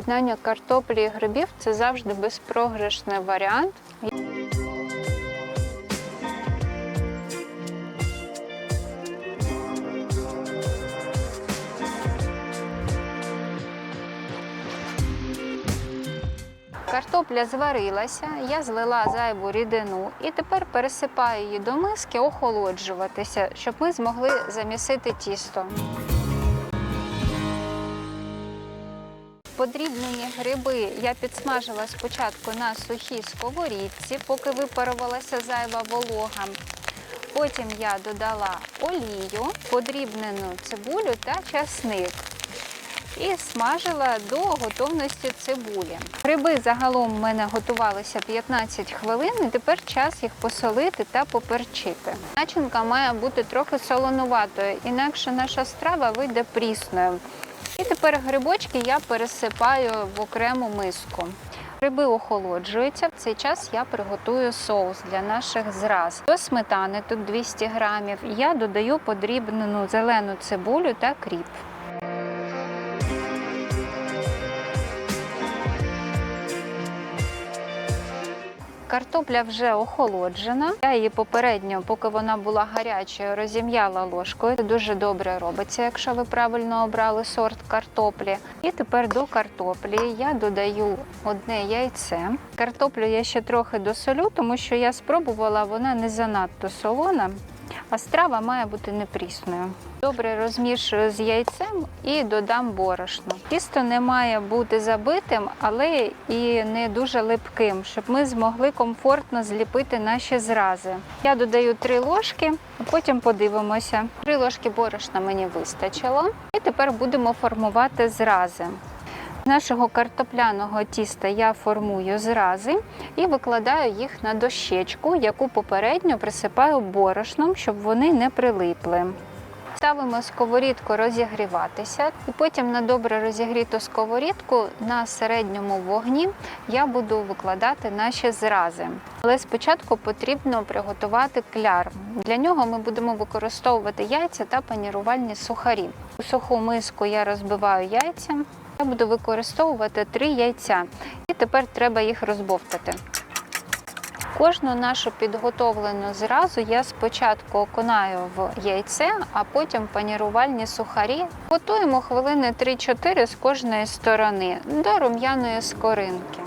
Поєднання картоплі і грибів це завжди безпрограшний варіант. Картопля зварилася, я злила зайву рідину і тепер пересипаю її до миски охолоджуватися, щоб ми змогли замісити тісто. Подрібнені гриби я підсмажила спочатку на сухій сковорідці, поки випарувалася зайва волога. Потім я додала олію, подрібнену цибулю та часник і смажила до готовності цибулі. Гриби загалом в мене готувалися 15 хвилин, і тепер час їх посолити та поперчити. Начинка має бути трохи солонуватою, інакше наша страва вийде прісною. І тепер грибочки я пересипаю в окрему миску. Гриби охолоджуються. В цей час я приготую соус для наших зраз. До сметани тут 200 грамів. Я додаю подрібнену зелену цибулю та кріп. Картопля вже охолоджена. Я її попередньо, поки вона була гарячою, розім'яла ложкою. Це дуже добре робиться, якщо ви правильно обрали сорт картоплі. І тепер до картоплі я додаю одне яйце. Картоплю я ще трохи досолю, тому що я спробувала, вона не занадто солона. А страва має бути непрісною. Добре розмішую з яйцем і додам борошно. Тісто не має бути забитим, але і не дуже липким, щоб ми змогли комфортно зліпити наші зрази. Я додаю три ложки, а потім подивимося. Три ложки борошна мені вистачило. І тепер будемо формувати зрази. Нашого картопляного тіста я формую зрази і викладаю їх на дощечку, яку попередньо присипаю борошном, щоб вони не прилипли. Ставимо сковорідку розігріватися, і потім на добре розігріту сковорідку на середньому вогні я буду викладати наші зрази. Але спочатку потрібно приготувати кляр. Для нього ми будемо використовувати яйця та панірувальні сухарі. У суху миску я розбиваю яйця. Я буду використовувати три яйця, і тепер треба їх розбовтати. Кожну нашу підготовлену зразу я спочатку окунаю в яйце, а потім панірувальні сухарі. Готуємо хвилини 3-4 з кожної сторони до рум'яної скоринки.